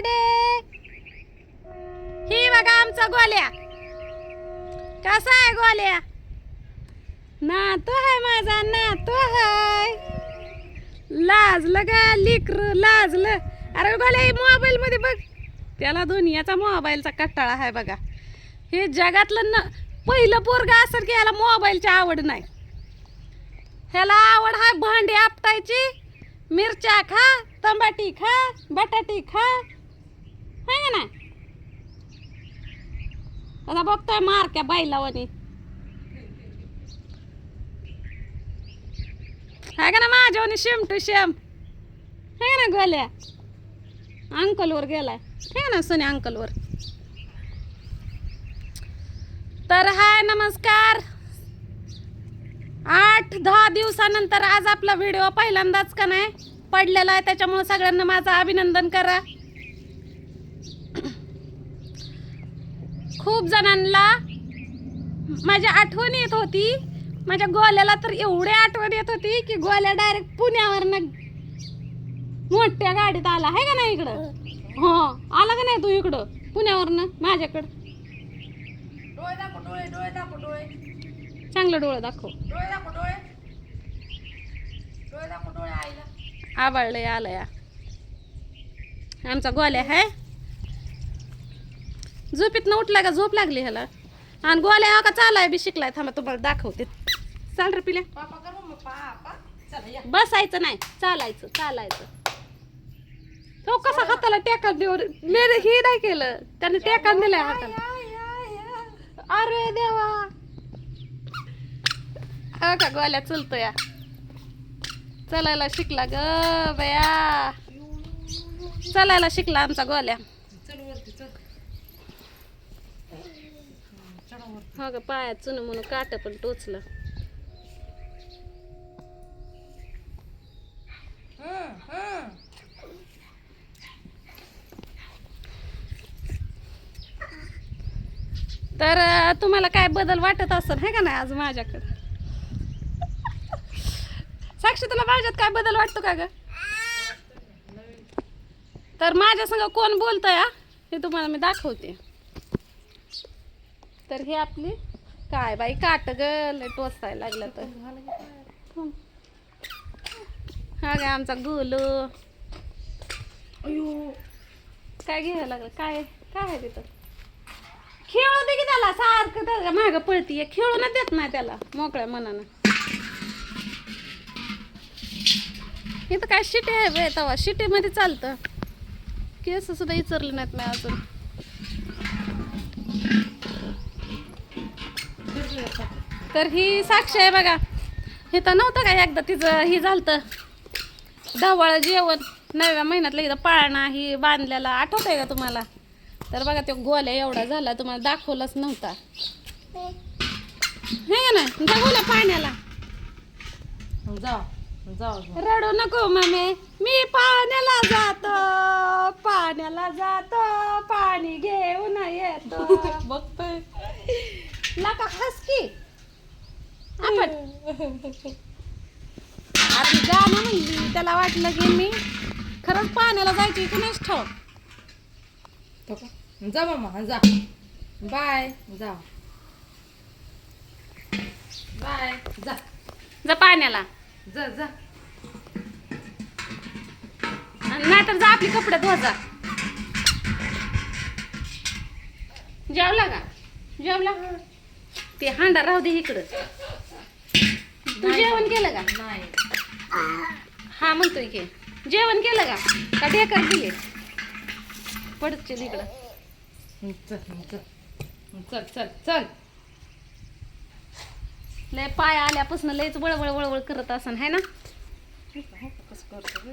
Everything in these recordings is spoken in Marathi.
बर्थडे ही बघा आमचा गोल्या. कसा आहे गोल्या? ना तो आहे माझा ना तो हाय लाजलं का लिकर लाजलं. अरे गोल्या मोबाईल मध्ये बघ. त्याला दुनियाचा मोबाईलचा कट्टाळा आहे बघा. हे जगातलं न पहिलं पोरग असेल की याला मोबाईलची आवड नाही. ह्याला आवड आहे भांडी आपटायची. मिरच्या खा तंबाटी खा बटाटी खा. हाय का नाही आता बघतोय मारक्या बैलावानी. हाय का ना माझ्यावानी शेम टू शेम? हाय ना गोल्या? अंकलवर गेलाय. हाय ना सनी अंकलवर? तर हाय नमस्कार. आठ दहा दिवसानंतर आज आपला व्हिडिओ पहिल्यांदाच का नाही? पडलेला आहे त्याच्यामुळे सगळ्यांना माझं अभिनंदन करा. खूप जणांना माझी आठवण येत होती. माझ्या गोल्याला तर एवढी आठवण येत होती की गोल्या डायरेक्ट पुण्यावरनं मोठ्या गाडीत आला. आहे का नाही इकडं? हो. आला का नाही तू इकडं? पुण्यावरनं? माझ्याकडं. चांगलं डोळं दाखव. आवडलंय आलं या आमचा गोल्या आहे. झोपीत उठलाय का झोप लागली ह्याला? आणि गोल्या का चालाय बी शिकलाय? थांबा तुम्हाला दाखवते. चाल रे पिल्या. बसायचं नाही. चालायचं चालायचं. तो कसा हाताला टेका देऊ मेरे हे नाही केलं. त्याने टेका दिलाय हाताला. अरे देवा. हो का गोल्या चलतो या चलायला शिकला ग बया. चलायला शिकला आमचा गोल्या चल वरती चल चढ वरती हो का पायात चुन म्हणून काट पण टोचलं. तर तुम्हाला काय बदल वाटत असेल हे का नाही आज माझ्याकडे? साक्षी तुला माझ्यात काय बदल वाटतो का ग? तर माझ्या संग कोण बोलतोय हे तुम्हाला मी दाखवते. तर हे आपली काय बाई काट ग लय टोचायला लागलं तर. काय? हा आमचा गोलू. काय घ्यायला लागलं? काय काय आहे तिथं? खेळू दे की त्याला सारखं त्याला मागं पळतीये खेळू ना देत नाही त्याला मोकळ्या मनानं. इथं काय शिटी आहे बे तवा. शिटीमध्ये चालतं. केस सुद्धा विचारले नाहीत मी अजून. तर ही साक्ष आहे बघा. हे तर नव्हतं का एकदा तिचं ही झालतं. ढवाळ जेवण. नवव्या महिन्यातलं एकदा पाळणा ही बांधलेला आठवत आहे का तुम्हाला? तर बघा तो गोल्या एवढा झाला तुम्हाला दाखवलाच नव्हता. हे जा गोल्या पाण्याला. जाऊ. रडू नको मम्मी मी पाण्याला जातो पाण्याला जातो पाणी घेऊन येतो. बघतोय. नका हस आपण आता गाणं म्हणली. त्याला वाटलं की मी खरंच पाण्याला जायची की नाहीच ठाव? जा मामा जा. बाय. जा. बाय. जा. जा पाण्याला. जा जा. नाहीतर जा आपली कपडे धुवा जा जेवला का? जेवला? ते हांडा राहू दे इकडं. तू जेवण केलं का? नाही. हा म्हणतोय की. जेवण केलं का? का ढेकर दिले? हं, चल चल चल. चल चल लय पाय आल्यापासून लयच वळवळ वळवळ करत असन है ना कसं करतो.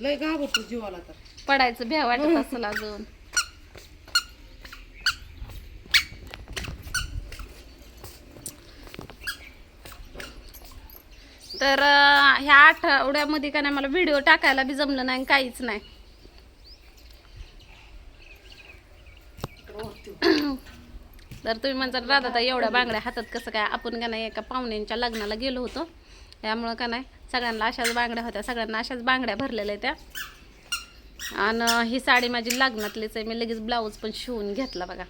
लय घाबरतो जीवाला तर. पडायचं भ्या वाटत असेल अजून. तर ह्या आठवड्यामध्ये का नाही मला व्हिडिओ टाकायला बी जमलं नाही काहीच नाही. तर तुम्ही म्हणता राधा एवढ्या बांगड्या हातात कसं काय आपण का नाही एका पाहुण्यांच्या लग्नाला गेलो होतो? त्यामुळं का नाही सगळ्यांना अशाच बांगड्या होत्या सगळ्यांना अशाच बांगड्या भरलेल्या त्या. आणि ही साडी माझी लग्नातलीच आहे मी लगेच ब्लाऊज पण शिवून घेतला बघा.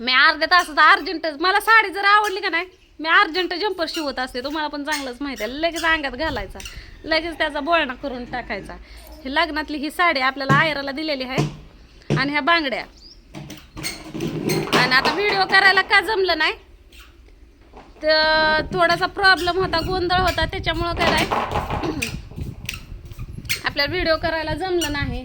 मी अर्ध्या तासात अर्जंट मला साडी जर आवडली का नाही मी अर्जंट जम्पर शिवत असते तुम्हाला पण चांगलंच माहिती आहे. लगेच अंगात घालायचा. लगेच त्याचा बोळणा करून टाकायचा. ही लग्नातली ही साडी आपल्याला आयराला दिलेली आहे. आणि ह्या बांगड्या. आणि आता व्हिडिओ करायला का जमलं नाही? तर थोडासा प्रॉब्लेम होता गोंधळ होता त्याच्यामुळं काय आपल्याला व्हिडिओ करायला जमलं नाही.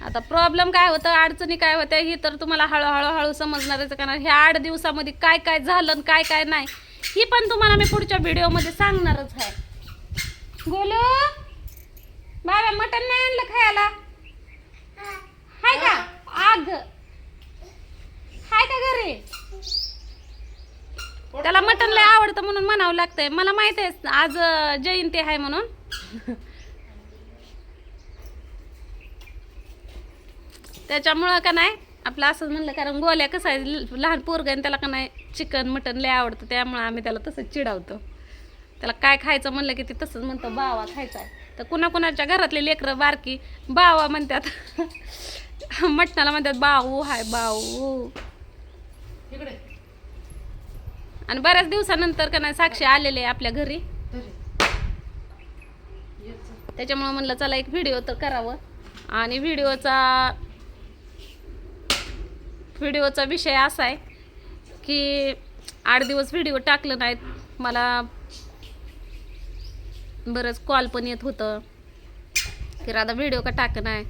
आता प्रॉब्लेम काय होतं? अडचणी काय होत्या? ही तर तुम्हाला हळूहळू हळू समजणारच कारण ह्या आठ दिवसामध्ये काय काय झालं आणि काय काय नाही ही पण तुम्हाला मी पुढच्या व्हिडिओमध्ये सांगणारच आहे. गोलू बाबा मटण नाही आणलं खायला? हाय का? आग. हाय का घरी? त्याला मटण लय आवडतं म्हणून म्हणावं लागतंय. मला माहीत आहे आज जयंती आहे म्हणून. त्याच्यामुळं का नाही आपलं असं म्हणलं कारण गोल्या कसं आहे लहान पोरग आणि त्याला का नाही चिकन मटन लय आवडतं त्यामुळं आम्ही त्याला तसंच चिडावतो. त्याला काय खायचं म्हणलं की ते तसंच म्हणतं बावा खायचा आहे. तर कुणाकुणाच्या घरातले लेकरं बारकी बावा म्हणतात. मटणाला म्हणतात बाऊ हाय बाऊ. आणि बऱ्याच दिवसानंतर का नाही साक्षी आलेले आहे आपल्या घरी. त्याच्यामुळं म्हणलं चला एक व्हिडिओ तर करावं. आणि व्हिडिओचा व्हिडिओचा विषय असा आहे की आठ दिवस व्हिडिओ टाकलं नाहीत मला बरंच कॉल पण येत होतं. की राधा व्हिडिओ का टाकत नाही?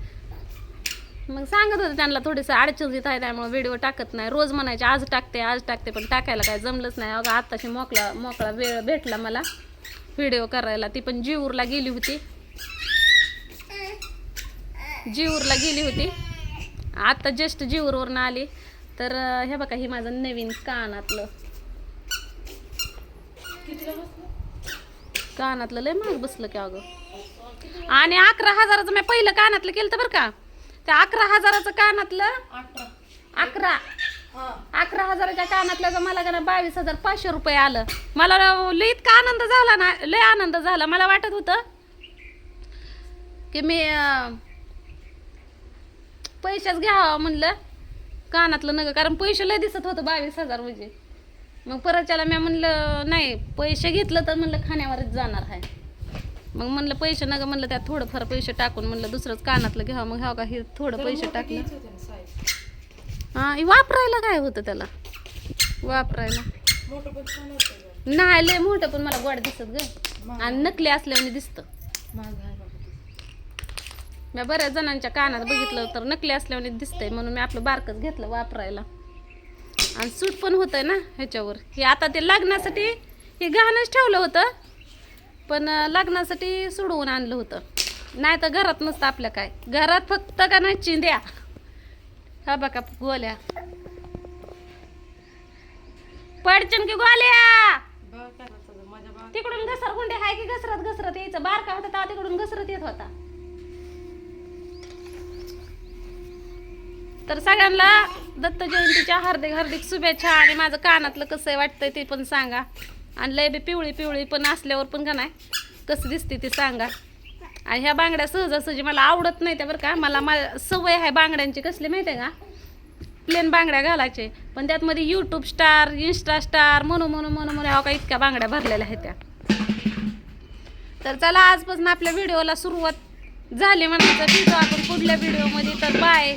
मग सांगत होते त्यांना थोडीसं अडचण येत आहे त्यामुळे व्हिडिओ टाकत नाही. रोज म्हणायचे आज टाकते आज टाकते पण टाकायला काय जमलंच नाही. अगं आत्ताशी मोकळा मोकळा वेळ भेटला मला व्हिडिओ करायला. ती पण जीवूरला गेली होती. जीवूरला गेली होती. आत्ता जस्ट जीवूरवरून आली. तर हे बघा हे माझं नवीन कानातलं. कानातलं लय महाग बसलं की अगं. आणि अकरा हजाराचं मी पहिलं कानातलं केलं बरं का? त्या अकरा हजाराचं कानातलं अकरा. हा. अकरा हजाराच्या कानातल्याचं मला का ना बावीस हजार पाचशे रुपये आलं. मला लय इतका आनंद झाला ना लय आनंद झाला. मला वाटत होतं की मी पैसेच घ्यावा म्हणलं. कानातलं नग कारण पैसे लय दिसत होतं बावीस हजार म्हणजे. मग परतच्याला मी म्हणलं नाही पैसे घेतलं तर म्हणलं खाण्यावरच जाणार आहे. मग म्हणलं पैसे नग म्हणलं त्यात थोडंफार पैसे टाकून म्हणलं दुसरंच कानातलं घ्यावं. मग ह्याव का हे थोडं पैसे टाकलं. हा वापरायला काय होतं त्याला? वापरायला. नाही लय मोठं पण मला गोड दिसत ग. आणि नकली असल्याने दिसतं. मी बऱ्याच जणांच्या कानात बघितलं तर नकली असल्याने दिसतंय म्हणून मी आपलं बारकच घेतलं वापरायला. आणि सूट पण होतंय ना ह्याच्यावर. हे आता ते लग्नासाठी हे गहाणच ठेवलं होतं पण लग्नासाठी सोडवून आणलं होतं. नाही तर घरात नसतं आपल्या काय. घरात फक्त का नाही चिंद्या हा बघा गोल्या. पडचन की गोल्या? तिकडून घसर गुंडे हाय की घसरत घसरत यायचं? बारका होता तिकडून घसरत येत होता. तर सगळ्यांना दत्त जयंतीच्या हार्दिक हार्दिक शुभेच्छा आणि माझं कानातलं कसं आहे वाटतंय ते पण सांगा. आणि लय बी पिवळी पिवळी पण असल्यावर पण का नाही कसं दिसते ते सांगा. आणि ह्या बांगड्या सहजासहजी मला आवडत नाही त्या बरं का. मला मा सवय आहे बांगड्यांची कसली माहिती आहे का? प्लेन बांगड्या घालायचे. पण त्यात मध्ये यूट्यूब स्टार इन्स्टा स्टार म्हणू म्हणू म्हणू म्हणू हो का इतक्या बांगड्या भरलेल्या आहेत त्या. तर चला आजपासून आपल्या व्हिडिओला सुरुवात झाली म्हणायचं. भेटू आपण पुढल्या व्हिडिओमध्ये तर बाय